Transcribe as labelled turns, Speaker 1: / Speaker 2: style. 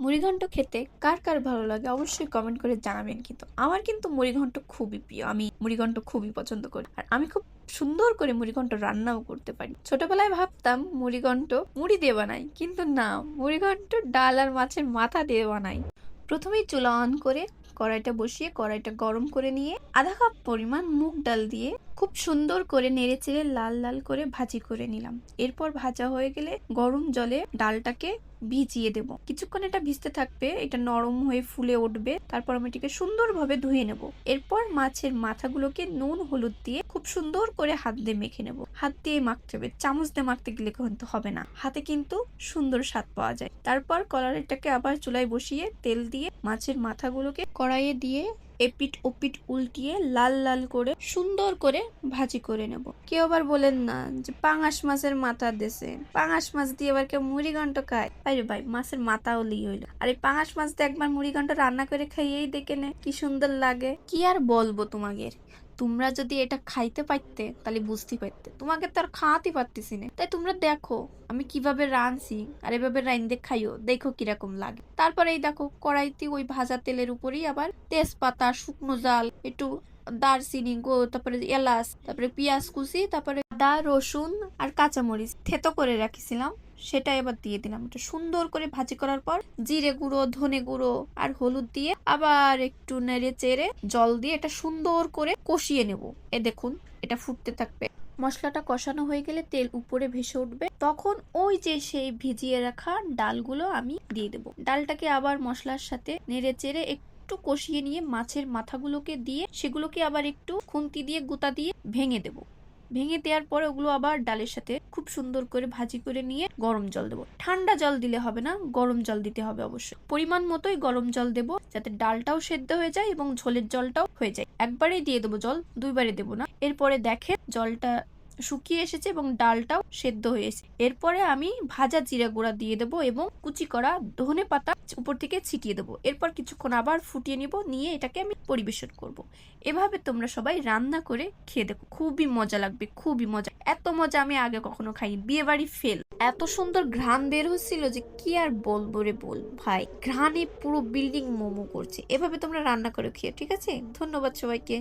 Speaker 1: মুড়িঘণ্ট খেতে কার কার ভালো লাগে অবশ্যই কমেন্ট করে জানাবেন কিন্তু। আমার কিন্তু মুড়িঘণ্ট খুবই প্রিয়। আমি মুড়িঘণ্ট খুবই পছন্দ করি। আর আমি খুব সুন্দর করে মুড়িঘণ্ট রান্নাও করতে পারি। ছোটবেলায় ভাবতাম মুড়িঘণ্ট মুড়ি দিয়ে বানাই, কিন্তু না, মুড়িঘণ্ট ডাল আর মাছের মাথা দিয়ে বানাই। প্রথমেই চুলা অন করে কড়াইটা বসিয়ে কড়াইটা গরম করে নিয়ে আধা কাপ পরিমাণ মুগ ডাল দিয়ে খুব সুন্দর করে নেড়ে চেড়ে লাল লাল করে ভাজি করে নিলাম। এরপর ভাজা হয়ে গেলে গরম জলে ডালটাকে ভিজিয়ে দেব। কিছুক্ষণ এটা ভিজতে থাকবে, এটা নরম হয়ে ফুলে উঠবে, তারপর আমি এটিকে সুন্দরভাবে ধুয়ে নেব। এরপর মাছের মাথাগুলোকে নুন, হলুদ দিয়ে খুব সুন্দর করে হাত দিয়ে মেখে নেব। হাত দিয়ে মাখতে হবে। চামচ দিয়ে মাখতে গেলে কিন্তু হবে না। হাতে কিন্তু সুন্দর স্বাদ পাওয়া যায়। তারপর কলারিটাকে আবার চুলায় বসিয়ে তেল দিয়ে মাছের মাথাগুলোকে কড়াইয়ে দিয়ে এপিট ওপিট উল্টিয়ে লাল লাল করে সুন্দর করে ভাজি করে নেব। কেউ আবার বলেন না যে পাঙাশ মাছের মাথা দেশে। পাঙাশ মাছ দিয়ে আবার কেউ মুড়ি খায়? আরে ভাই, মাছের মাথা হলেই হইল। আর এই পাঙাশ মাছ দিয়ে একবার মুড়ি রান্না করে খাইয়েই দেখে নে, কি সুন্দর লাগে। কি আর বলব তোমাদের? তোমরা যদি এটা খাইতে পারতে, তাহলে বুঝতে পারতে। তোমাকে তো আর খাওয়াতে পারতেছি না। তাই তোমরা দেখো, আমি কীভাবে রাঁধছি আর এভাবে রাইন্দে খাইও, দেখো কীরকম লাগে। তারপরে এই দেখো, কড়াইতে ওই ভাজা তেলের উপরেই আবার তেজপাতা, শুকনো জাল, একটু দারচিনি, গো, তারপরে এলাচ, তারপরে পেঁয়াজ কুচি, তারপরে আদা, রসুন আর কাঁচামরিচ থেতো করে রাখিছিলাম। সেটা এবার দিয়ে দিলাম। এটা সুন্দর করে ভাজি করার পর জিরে গুঁড়ো, ধনে গুঁড়ো আর হলুদ দিয়ে আবার একটু নেড়ে চেড়ে জল দিয়ে এটা সুন্দর করে কষিয়ে নেব। এ দেখুন, এটা ফুটতে থাকবে। মশলাটা কষানো হয়ে গেলে তেল উপরে ভেসে উঠবে। তখন ওই যে সেই ভিজিয়ে রাখা ডালগুলো আমি দিয়ে দেবো। ডালটাকে আবার মশলার সাথে নেড়ে চেড়ে একটু কষিয়ে নিয়ে মাছের মাথাগুলোকে দিয়ে সেগুলোকে আবার একটু খুন্তি দিয়ে, গুতা দিয়ে ভেঙে দেবো। ভেঙে দেওয়ার পরে ওগুলো আবার ডালের সাথে খুব সুন্দর করে ভাজি করে নিয়ে গরম জল দেবো। ঠান্ডা জল দিলে হবে না, গরম জল দিতে হবে অবশ্যই। পরিমাণ মতোই গরম জল দেবো যাতে ডালটাও সেদ্ধ হয়ে যায় এবং ঝোলের জলটাও হয়ে যায়। একবারেই দিয়ে দেবো জল দুইবারে দেবো না। এরপরে দেখে জলটা শুকিয়ে এসেছে এবং ডালটাও সেদ্ধ হয়েছে এরপরে আমি ভাজা জিরা গুঁড়া দিয়ে দেবো এবং কুচি করা ধনে পাতা উপর থেকে ছিটিয়ে দেবো। এরপর কিছুক্ষণ আবার ফুটিয়ে নিব, নিয়ে এটাকে আমি পরিবেশন করব। এভাবে তোমরা সবাই রান্না করে খেয়ে দেখো। খুবই মজা লাগবে, খুবই মজা। এত মজা আমি আগে কখনো খাইনি। বিয়ে বাড়ি ফেল। এত সুন্দর ঘ্রাণ বের হচ্ছিল যে কি আর বলব রে বল ভাই। ঘ্রাণে পুরো বিল্ডিং মোমো করছে। এভাবে তোমরা রান্না করে খেয়ে, ঠিক আছে? ধন্যবাদ সবাইকে।